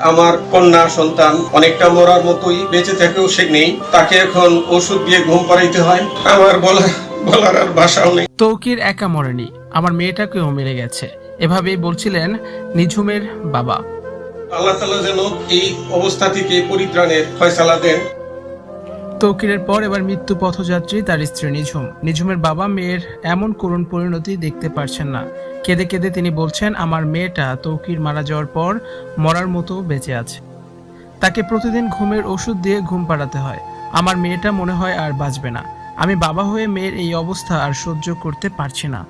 আমার কন্যা সন্তান অনেকটা মরার মতোই বেঁচে থেকেও সে নেই। তাকে এখন ওষুধ দিয়ে ঘুম পাড়াইতে হয়। আমার বলা বলার আর ভাষাও নেই। তৌকির একা মরেনি। আমার মেয়েটাকেও মেরে গেছে। এভাবেই বলছিলেন নিঝুমের বাবা। আল্লাহ তালা যেন এই অবস্থা থেকে পরিত্রাণের ফয়সালা দেন। তৌকিরের পর এবার মৃত্যু পথযাত্রী তার স্ত্রী নিঝুম। নিঝুমের বাবা মেয়ের এমন করুণ পরিণতি দেখতে পারছেন না। কেঁদে কেঁদে তিনি বলছেন, আমার মেয়েটা তৌকির মারা যাওয়ার পর মরার মতো বেঁচে আছে। তাকে প্রতিদিন ঘুমের ওষুধ দিয়ে ঘুম পাড়াতে হয়। আমার মেয়েটা মনে হয় আর বাঁচবে না। আমি বাবা হয়ে মেয়ের এই অবস্থা আর সহ্য করতে পারছি না।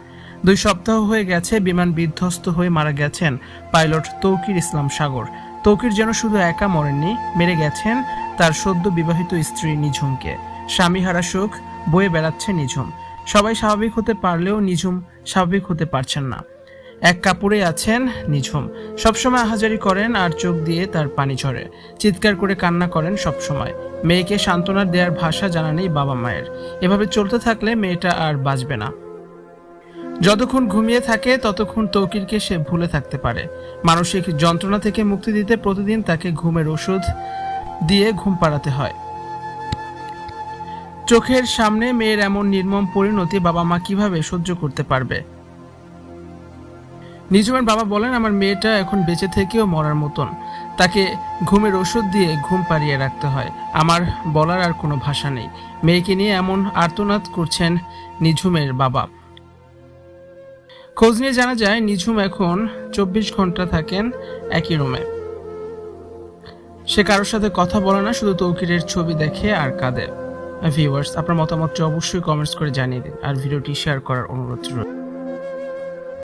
দুই সপ্তাহ হয়ে গেছে বিমান বিধ্বস্ত হয়ে মারা গেছেন পাইলট তৌকির ইসলাম সাগর। তৌকির যেন শুধু একা মরেননি, মেরে গেছেন তার সদ্য বিবাহিত স্ত্রী নিঝুমকে। স্বামীহারা সুখ, বয়ে বেড়াচ্ছে নিঝুম। সবাই স্বাভাবিক হতে পারলেও নিঝুম স্বাভাবিক হতে পারছেন না। এক কাপড়ে আছেন নিঝুম। সবসময় আহাজারি করেন আর চোখ দিয়ে তার পানি ঝরে। চিৎকার করে কান্না করেন সবসময়। মেয়েকে সান্ত্বনা দেওয়ার ভাষা জানা নেই বাবা মায়ের। এভাবে চলতে থাকলে মেয়েটা আর বাঁচবে না। যতক্ষণ ঘুমিয়ে থাকে, ততক্ষণ তৌকিরকে সে ভুলে থাকতে পারে। মানসিক যন্ত্রণা থেকে মুক্তি দিতে প্রতিদিন তাকে ঘুমের ওষুধ দিয়ে ঘুম পাড়াতে হয়। চোখের সামনে মেয়ের এমন নির্মম পরিণতি বাবা মা কীভাবে সহ্য করতে পারবে? নিজমের বাবা বলেন, আমার মেয়েটা এখন বেঁচে থেকেও মরার মতন। তাকে ঘুমের ওষুধ দিয়ে ঘুম পাড়িয়ে রাখতে হয়। আমার বলার আর কোনো ভাষা নেই। মেয়েকে নিয়ে এমন আর্তনাদ করছেন নিঝুমের বাবা। খোঁজ নিয়ে জানা যায়, নিঝুম এখন চব্বিশ ঘণ্টা থাকেন একই রুমে। সে কারোর সাথে কথা বলে না, শুধু তৌকিরের ছবি দেখে আর কাঁদে। ভিউয়ার্স, আপনার মতামতটি অবশ্যই কমেন্টস করে জানিয়ে দিন, আর ভিডিওটি শেয়ার করার অনুরোধ রইল।